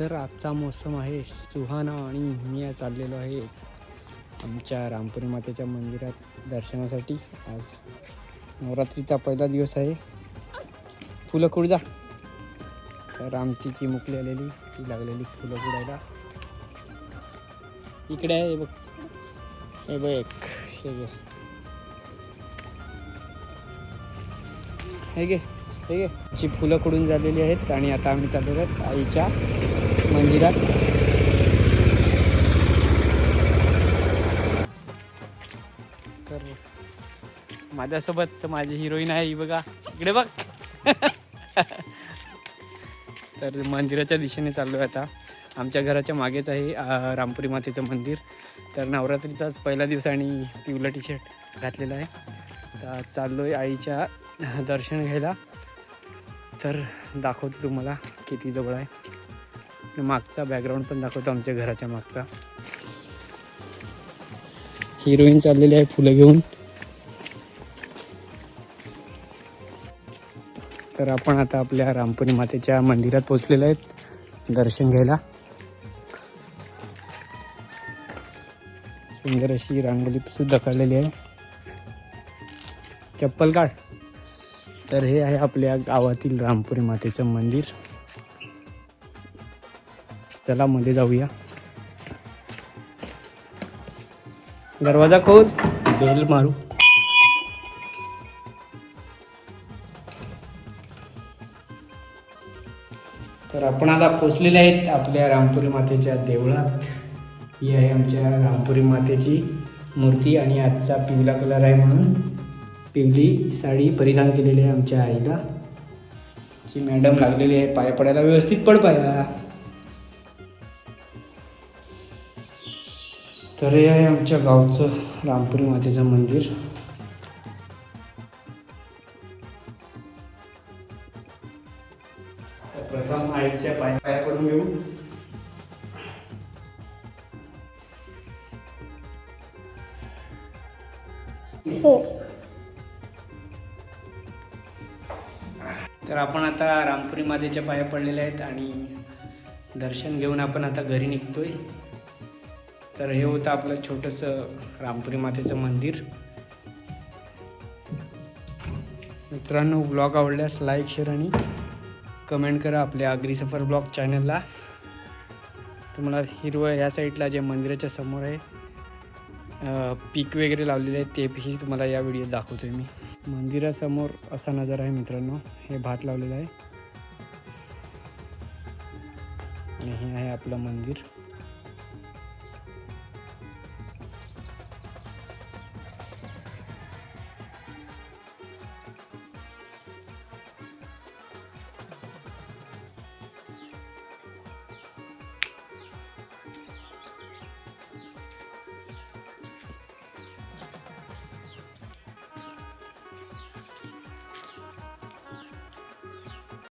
तर आजचा मोसम आहे सुहाना आणि मी आज चाललेलो आहे आमच्या रामपुरी मातेच्या मंदिरात दर्शनासाठी. आज नवरात्रीचा पहिला दिवस आहे. फुलं कुड जा? तर आमची चिमुकली आलेली ती लागलेली फुलं कुडायला. इकडे आहे हे बघ. हे बघ एक. हे घे. हे घे हे घे. जी फुलं कुडून झालेली आहेत आणि आता आम्ही चाललेलो आहेत आईच्या मंदिरात तर माझ्यासोबत माझी हिरोईन आहे ही बघा. इकडे बघ. तर मंदिराच्या दिशेने चाललो आहे आता. आमच्या घराच्या मागेच आहे रामपुरी मातेचं मंदिर. तर नवरात्रीचाच पहिला दिवस आणि पिवला टी शर्ट घातलेला आहे. तर चाललो आहे आईच्या दर्शन घ्यायला. तर दाखवतो तुम्हाला किती जवळ आहे. मागचा बॅकग्राऊंड पण दाखवतो आमच्या घराच्या मागचा. हिरोईन चाललेली आहे फुलं घेऊन. तर आपण आता आपल्या रामपुरी मातेच्या मंदिरात पोहोचलेलो आहेत. दर्शन घ्यायला. सुंदर अशी रांगोळी सुद्धा काढलेली आहे. चप्पल काढ. तर हे आहे आपल्या गावातील रामपुरी मातेचं मंदिर. चला मध्ये जाऊया. दरवाजा खोल. बेल मारू. तर आपण आता पोचलेले आहेत आपल्या रामपुरी मातेच्या देवळात. ही आहे आमच्या रामपुरी मातेची मूर्ती आणि आजचा पिवळा कलर आहे म्हणून पिवली साडी परिधान केलेली आहे आमच्या आईला. जी मॅडम लागलेली आहे पाया पडायला व्यवस्थित पड पाया. तर हे आहे आमच्या गावचं रामपुरी मातेचं मंदिर. तर प्रथम आईच्या पाया पाया पडून घेऊ तर आपण आता रामपुरी मातेच्या पाया पडलेले आहेत आणि दर्शन घेऊन आपण आता घरी निघतोय. तर हे होतं आपलं छोटंसं रामपुरी मातेचं मंदिर. मित्रांनो ब्लॉग आवडल्यास लाईक शेअर आणि कमेंट करा आपल्या अग्री सफर ब्लॉग चॅनलला तुम्हाला हिरवं ह्या साईडला जे मंदिराच्या समोर आहे पीक वगैरे लावलेले आहेत तेही तुम्हाला या व्हिडिओत दाखवतोय मी. मंदिरासमोर असा नजारा आहे मित्रांनो हे भात लावलेलं आहे. आणि हे आहे आपलं मंदिर.